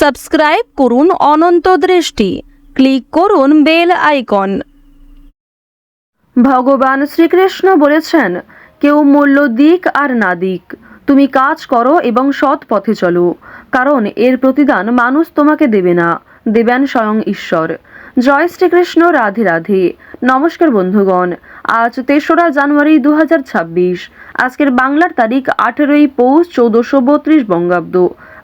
Subscribe করুন অনন্ত দৃষ্টি। Click করুন বেল আইকন। ভগবান শ্রীকৃষ্ণ বলেছেন, কেউ মূল্য দিক আর না দিক। তুমি কাজ করো এবং সৎ পথে চলো, কারণ এর প্রতিদান মানুষ তোমাকে দেবে না। দেবেন স্বয়ং ঈশ্বর। জয় শ্রীকৃষ্ণ, রাধে রাধে। নমস্কার বন্ধুগণ, আজ তেসরা জানুয়ারি দু হাজার ছাব্বিশ। আজকের বাংলার তারিখ আঠেরোই পৌষ চৌদ্দশো বত্রিশ বঙ্গাব্দ।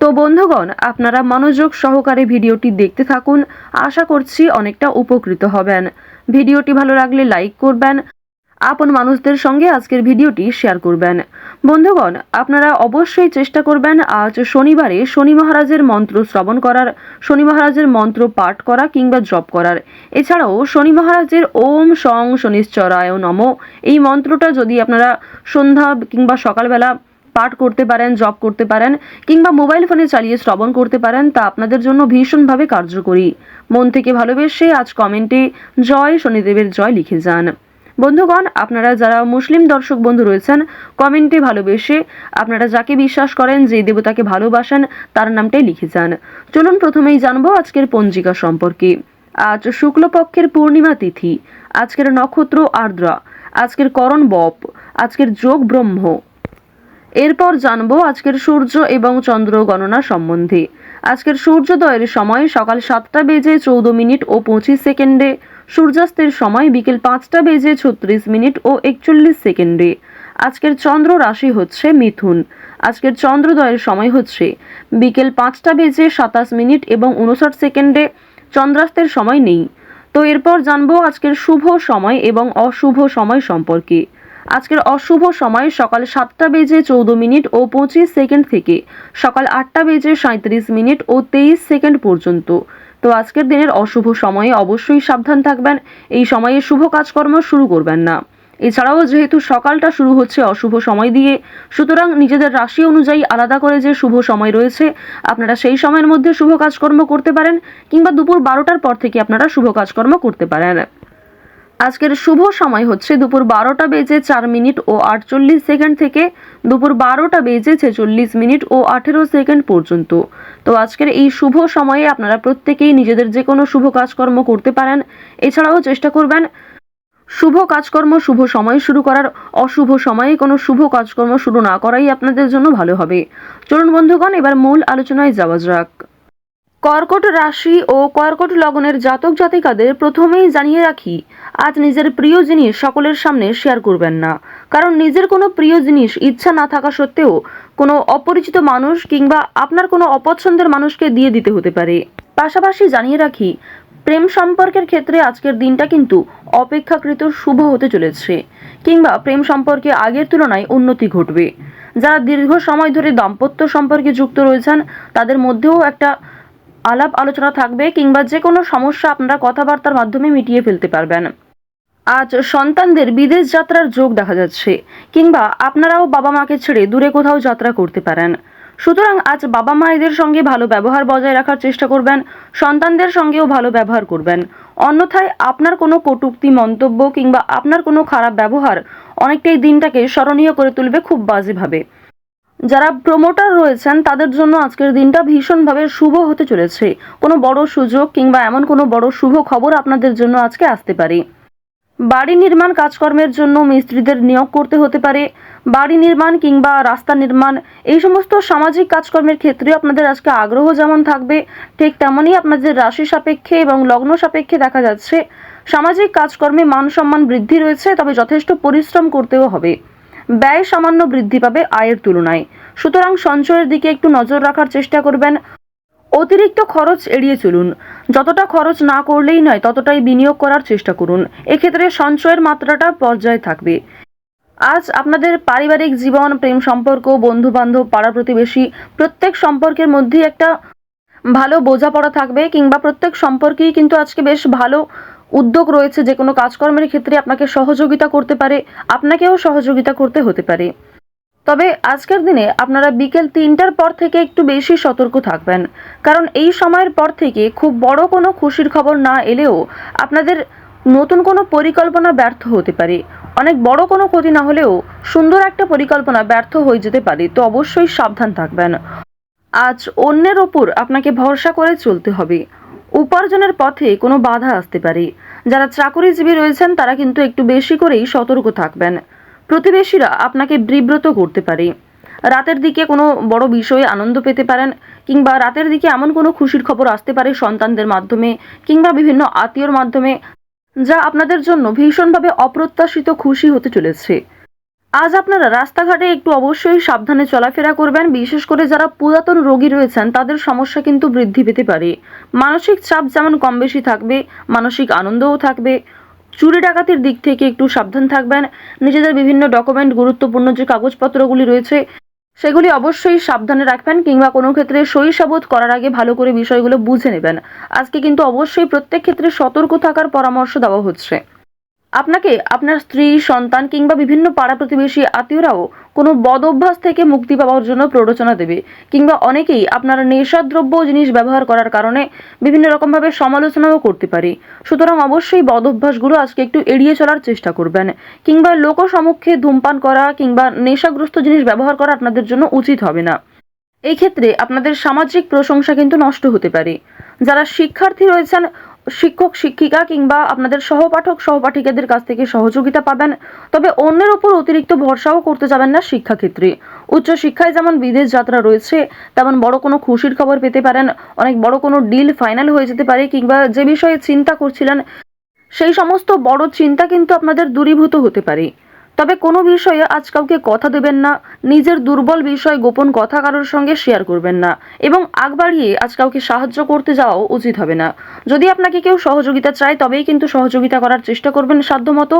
তো বন্ধুগণ, আপনারা মনোযোগ সহকারে ভিডিওটি দেখতে থাকুন। আশা করছি অনেকটা উপকৃত হবেন। ভিডিওটি ভালো লাগলে লাইক করবেন, আপন মানুষদের সঙ্গে আজকের ভিডিওটি শেয়ার করবেন। বন্ধুগণ, আপনারা অবশ্যই চেষ্টা করবেন আজ শনিবারে শনি মহারাজের মন্ত্র শ্রবণ করার, শনি মহারাজের মন্ত্র পাঠ করা কিংবা জপ করার। এছাড়াও শনি মহারাজের ওম সং শনিশ্চরায় নম। এই মন্ত্রটা যদি আপনারা সন্ধ্যা কিংবা সকালবেলা পাঠ করতে পারেন জব করতে পারেন, কিংবা মোবাইল ফোনে চালিয়ে শ্রবণ করতে পারেন, তা আপনাদের জন্য ভীষণভাবে কার্যকরী। মন থেকে ভালোবেসে আজ কমেন্টে জয় শনিদেবের জয় লিখে যান। বন্ধুগণ, আপনারা যারা মুসলিম দর্শক বন্ধু রয়েছেন কমেন্টে ভালোবেসে আপনারা যাকে বিশ্বাস করেন, যে দেবতাকে ভালোবাসেন, তার নামটাই লিখে যান। চলুন প্রথমেই জানব আজকের পঞ্জিকা সম্পর্কে। আজ শুক্লপক্ষের পূর্ণিমা তিথি, আজকের নক্ষত্র আর্দ্রা, আজকের করণ বপ, আজকের যোগ ব্রহ্ম এরপর জানব আজকের সূর্য এবং চন্দ্র গণনা সম্বন্ধে। আজকের সূর্যোদয়ের সময় সকাল সাতটা বেজে চৌদ্দ মিনিট ও পঁচিশ সেকেন্ডে, সূর্যাস্তের সময় বিকেল পাঁচটা বেজে ছত্রিশ মিনিট ও একচল্লিশ সেকেন্ডে। আজকের চন্দ্র রাশি হচ্ছে মিথুন। আজকের চন্দ্রোদয়ের সময় হচ্ছে বিকেল পাঁচটা বেজে সাতাশ মিনিট এবং উনষাট সেকেন্ডে, চন্দ্রাস্তের সময় নেই। তো এরপর জানব আজকের শুভ সময় এবং অশুভ সময় সম্পর্কে। আজকের অশুভ সময় সকাল সাতটা বেজে চৌদ্দ মিনিট ও পঁচিশ সেকেন্ড থেকে। সকাল আটটা বেজে সাঁত্রিশ মিনিট ও তেইশ সেকেন্ড পর্যন্ত। তো আজকের দিনের অশুভ সময়ে অবশ্যই সাবধান থাকবেন। এই সময়ে শুভ কাজকর্ম শুরু করবেন না। এছাড়াও যেহেতু সকালটা শুরু হচ্ছে অশুভ সময় দিয়ে, সুতরাং নিজেদের রাশি অনুযায়ী আলাদা করে যে শুভ সময় রয়েছে, আপনারা সেই সময়ের মধ্যে শুভ কাজকর্ম করতে পারেন কিংবা দুপুর বারোটার পর থেকে আপনারা শুভ কাজকর্ম করতে পারেন। আজকের শুভ সময় হচ্ছে দুপুর বারোটা বেজে চার মিনিট ও আটচল্লিশ সেকেন্ড থেকে দুপুর বারোটা বেজে ছেচল্লিশ মিনিট ও আঠেরো সেকেন্ড পর্যন্ত। তো আজকের এই শুভ সময়ে আপনারা প্রত্যেকেই নিজেদের যে কোনো শুভ কাজকর্ম করতে পারেন। এছাড়াও চেষ্টা করবেন শুভ কাজকর্ম, শুভ সময় শুরু করার। অশুভ সময়ে কোনো শুভ কাজকর্ম শুরু না করাই আপনাদের জন্য ভালো হবে। চলুন বন্ধুগণ, এবার মূল আলোচনায় যাওয়া যাক। কর্কট রাশি ও কর্কট লগ্নের জাতক জাতিকাদের প্রথমেই জানিয়ে রাখি, আজ নিজের প্রিয় জিনিস সকলের সামনে শেয়ার করবেন না। কারণ নিজের কোনো প্রিয় জিনিস ইচ্ছা না থাকা সত্ত্বেও কোনো অপরিচিত মানুষ কিংবা আপনার কোনো অপছন্দের মানুষকে দিয়ে দিতে হতে পারে। পাশাপাশি জানিয়ে রাখি, প্রেম সম্পর্কের ক্ষেত্রে আজকের দিনটা কিন্তু অপেক্ষাকৃত শুভ হতে চলেছে, কিংবা প্রেম সম্পর্কে আগের তুলনায় উন্নতি ঘটবে। যারা দীর্ঘ সময় ধরে দাম্পত্য সম্পর্কে যুক্ত রয়েছেন, তাদের মধ্যেও একটা আলাপ আলোচনা থাকবে কিংবা যে কোনো সমস্যা আপনারা কথাবার্তার মাধ্যমে মিটিয়ে ফেলতে পারবেন। আজ সন্তানদের বিদেশ যাত্রার যোগ দেখা যাচ্ছে, কিংবা আপনারাও বাবা মাকে ছেড়ে দূরে কোথাও যাত্রা করতে পারেন। সুতরাং আজ বাবা মায়েদের সঙ্গে ভালো ব্যবহার বজায় রাখার চেষ্টা করবেন, সন্তানদের সঙ্গেও ভালো ব্যবহার করবেন। অন্যথায় আপনার কোনো কটুক্তি, মন্তব্য কিংবা আপনার কোনো খারাপ ব্যবহার অনেকটাই দিনটাকে স্মরণীয় করে তুলবে খুব বাজেভাবে। যারা প্রমোটার রয়েছেন, তাদের জন্য আজকের দিনটা ভীষণভাবে শুভ হতে চলেছে। কোনো বড় সুযোগ কিংবা এমন কোনো বড় শুভ খবর আপনাদের জন্য আজকে আসতে পারে। বাড়ি নির্মাণ কাজকর্মের জন্য মিস্ত্রিদের নিয়োগ করতে হতে পারে। বাড়ি নির্মাণ কিংবা রাস্তা নির্মাণ, এই সমস্ত সামাজিক কাজকর্মের ক্ষেত্রে আপনাদের আজকে আগ্রহ যেমন থাকবে, ঠিক তেমনই আপনাদের রাশি সাপেক্ষে এবং লগ্ন সাপেক্ষে দেখা যাচ্ছে। সামাজিক কাজকর্মে মান সম্মান বৃদ্ধি রয়েছে, তবে যথেষ্ট পরিশ্রম করতেও হবে। ব্যয় সামান্য বৃদ্ধি পাবে আয়ের তুলনায়। সুতরাং সঞ্চয়ের দিকে একটু নজর রাখার চেষ্টা করবেন। অতিরিক্ত খরচ এড়িয়ে চলুন। যতটা খরচ না করলেই নয়, ততটাই বিনিয়োগ করার চেষ্টা করুন। এক্ষেত্রে সঞ্চয়ের মাত্রাটা পর্যায়ে থাকবে। আজ আপনাদের পারিবারিক জীবন, প্রেম সম্পর্ক বন্ধু বান্ধব পাড়া প্রতিবেশী, প্রত্যেক সম্পর্কের মধ্যেই একটা ভালো বোঝাপড়া থাকবে, কিংবা প্রত্যেক সম্পর্কেই কিন্তু আজকে বেশ ভালো উদ্যোগ রয়েছে যে কোনো কাজকর্মের ক্ষেত্রে আপনাকে সহযোগিতা করতে পারে, আপনাকেও সহযোগিতা করতে হতে পারে। তবে আজকের দিনে আপনারা বিকেল তিনটার পর থেকে একটু বেশি সতর্ক থাকবেন, কারণ এই সময়ের পর থেকে খুব বড় কোনো খুশির খবর না এলেও আপনাদের নতুন কোনো পরিকল্পনা ব্যর্থ হতে পারে। অনেক বড় কোনো ক্ষতি না হলেও সুন্দর একটা পরিকল্পনা ব্যর্থ হয়ে যেতে পারে, তো অবশ্যই সাবধান থাকবেন। আজ অন্যের ওপর আপনাকে ভরসা করে চলতে হবে। উপার্জনের পথে কোনো বাধা আসতে পারে। যারা চাকরিজীবী রয়েছেন, তারা কিন্তু একটু বেশি করেই সতর্ক থাকবেন। প্রতিবেশীরা আপনাকে বিব্রত করতে পারে। রাতের দিকে কোনো বড় বিষয়ে আনন্দ পেতে পারেন, কিংবা রাতের দিকে এমন কোনো খুশির খবর আসতে পারে সন্তানদের মাধ্যমে, কিংবা বিভিন্ন আত্মীয়র মাধ্যমে, যা আপনাদের জন্য ভীষণভাবে অপ্রত্যাশিত খুশি হতে চলেছে। আজ আপনারা রাস্তাঘাটে একটু অবশ্যই সাবধানে চলাফেরা করবেন। বিশেষ করে যারা পুরাতন রোগী রয়েছেন, তাদের সমস্যা কিন্তু বৃদ্ধি পেতে পারে। মানসিক চাপ যেমন কম বেশি থাকবে, মানসিক আনন্দও থাকবে। চুরি ডাকাতির দিক থেকে একটু সাবধান থাকবেন। নিজেদের বিভিন্ন ডকুমেন্ট গুরুত্বপূর্ণ যে কাগজপত্রগুলি রয়েছে, সেগুলি অবশ্যই সাবধানে রাখবেন কিংবা কোনো ক্ষেত্রে সই সাবুত করার আগে ভালো করে বিষয়গুলো বুঝে নেবেন। আজকে কিন্তু অবশ্যই প্রত্যেক ক্ষেত্রে সতর্ক থাকার পরামর্শ দেওয়া হচ্ছে। আপনাকে আপনার স্ত্রী, সন্তান কিংবা বিভিন্ন পাড়া প্রতিবেশী আত্মীয়রাও কোনো বদ অভ্যাস থেকে মুক্তি পাওয়ার জন্য প্ররোচনা দেবে কিংবা অনেকেই আপনার নেশাদ্রব্য জিনিস ব্যবহার করার কারণে বিভিন্ন রকমভাবে সমালোচনাও করতে পারে। সুতরাং অবশ্যই বদ অভ্যাসগুলো আজকে একটু এড়িয়ে চলার চেষ্টা করবেন কিংবা লোক সম্মুখে ধূমপান করা কিংবা নেশাগ্রস্ত জিনিস ব্যবহার করা আপনাদের জন্য উচিত হবে না। এই ক্ষেত্রে আপনাদের সামাজিক প্রশংসা কিন্তু নষ্ট হতে পারে। যারা শিক্ষার্থী রয়েছেন শিক্ষক, শিক্ষিকা কিংবা আপনাদের সহপাঠক, সহপাঠিকাদের কাছ থেকে সহযোগিতা পাবেন। তবে অন্যের উপর অতিরিক্ত ভরসাও করতে যাবেন না শিক্ষাক্ষেত্রে। উচ্চশিক্ষায় যেমন বিদেশ যাত্রা রয়েছে, তেমন বড় কোনো খুশির খবর পেতে পারেন। অনেক বড় কোনো ডিল ফাইনাল হয়ে যেতে পারে কিংবা যে বিষয়ে চিন্তা করছিলেন, সেই সমস্ত বড় চিন্তা কিন্তু আপনাদের দূরীভূত হতে পারে। তবে কোনো বিষয়ে আজ কাউকে কথা দেবেন না, নিজের দুর্বল বিষয় গোপন কথা কারোর সঙ্গে শেয়ার করবেন না এবং আগ বাড়িয়ে আজ কাউকে সাহায্য করতে যাওয়াও উচিত হবে না। যদি আপনাকে কেউ সহযোগিতা চায়, তবেই কিন্তু সহযোগিতা করার চেষ্টা করবেন সাধ্যমতো।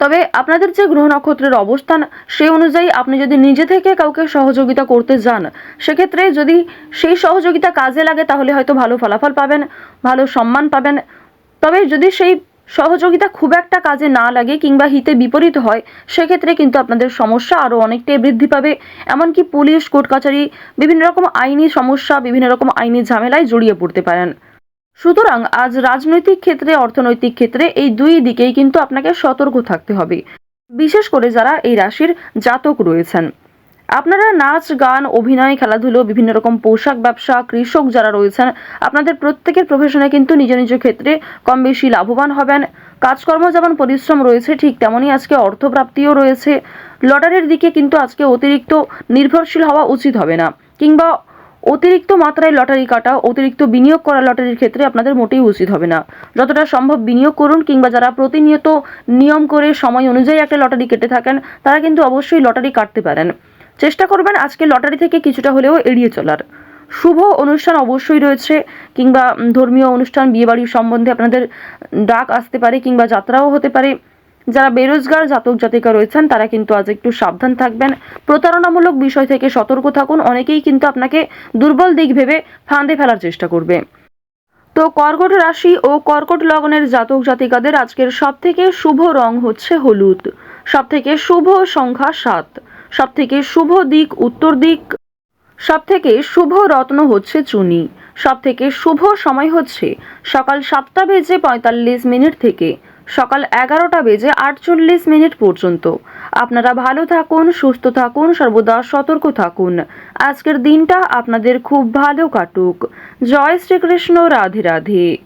তবে আপনাদের যে গ্রহ নক্ষত্রের অবস্থান সেই অনুযায়ী আপনি যদি নিজে থেকে কাউকে সহযোগিতা করতে যান, সেক্ষেত্রে যদি সেই সহযোগিতা কাজে লাগে, তাহলে হয়তো ভালো ফলাফল পাবেন, ভালো সম্মান পাবেন। তবে যদি সেই সহযোগিতা খুব একটা কাজে না লাগে কিংবা হিতে বিপরীত হয়, সেক্ষেত্রে কিন্তু আপনাদের সমস্যা আরও অনেকটাই বৃদ্ধি পাবে। এমনকি পুলিশ, কোর্ট কাছারি বিভিন্ন রকম আইনি সমস্যা, বিভিন্ন রকম আইনি ঝামেলায় জড়িয়ে পড়তে পারেন। সুতরাং আজ রাজনৈতিক ক্ষেত্রে, অর্থনৈতিক ক্ষেত্রে এই দুই দিকেই কিন্তু আপনাকে সতর্ক থাকতে হবে। বিশেষ করে যারা এই রাশির জাতক রয়েছেন। আপনারা নাচ, গান, অভিনয়, খেলাধুলো, বিভিন্ন রকম পোশাক ব্যবসা, কৃষক যারা রয়েছেন, আপনাদের প্রত্যেকের প্রফেশনে কিন্তু নিজ নিজ ক্ষেত্রে কম বেশি লাভবান হবেন। কাজকর্ম যেমন পরিশ্রম রয়েছে, ঠিক তেমনই আজকে অর্থপ্রাপ্তিও রয়েছে। লটারির দিকে কিন্তু আজকে অতিরিক্ত নির্ভরশীল হওয়া উচিত হবে না। কিংবা অতিরিক্ত মাত্রায় লটারি কাটা, অতিরিক্ত বিনিয়োগ করা লটারির ক্ষেত্রে আপনাদের মোটেই উচিত হবে না। যতটা সম্ভব বিনিয়োগ করুন, কিংবা যারা প্রতিনিয়ত নিয়ম করে সময় অনুযায়ী একটা লটারি কেটে থাকেন, তারা কিন্তু অবশ্যই লটারি কাটতে পারেন। চেষ্টা করবেন আজকে লটারি থেকে কিছুটা হলেও এড়িয়ে চলার। শুভ অনুষ্ঠান অবশ্যই রয়েছে, কিংবা ধর্মীয় অনুষ্ঠান বিয়েবাড়ির সম্বন্ধে আপনাদের ডাক আসতে পারে, কিংবা যাত্রাও হতে পারে। যারা বেরোজগার, জাতক, জাতিকা রয়েছেন, তারা কিন্তু আজ একটু সাবধান থাকবেন। প্রতারণামূলক বিষয় থেকে সতর্ক থাকুন, অনেকেই কিন্তু আপনাকে দুর্বল দিক ভেবে ফাঁদে ফেলার চেষ্টা করবে। তো কর্কট রাশি ও কর্কট লগ্নের জাতক, জাতিকাদের আজকের সব থেকে শুভ রং হচ্ছে হলুদ। সব থেকে শুভ সংখ্যা সাত। সব থেকে শুভ দিক, উত্তর দিক। সব থেকে শুভ রত্ন হচ্ছে চুনি। সব থেকে শুভ সময় হচ্ছে সকাল সাতটা বেজে পঁয়তাল্লিশ মিনিট থেকে সকাল এগারোটা বেজে আটচল্লিশ মিনিট পর্যন্ত। আপনারা ভালো থাকুন, সুস্থ থাকুন, সর্বদা সতর্ক থাকুন। আজকের দিনটা আপনাদের খুব ভালো কাটুক। জয় শ্রীকৃষ্ণ, রাধে রাধে।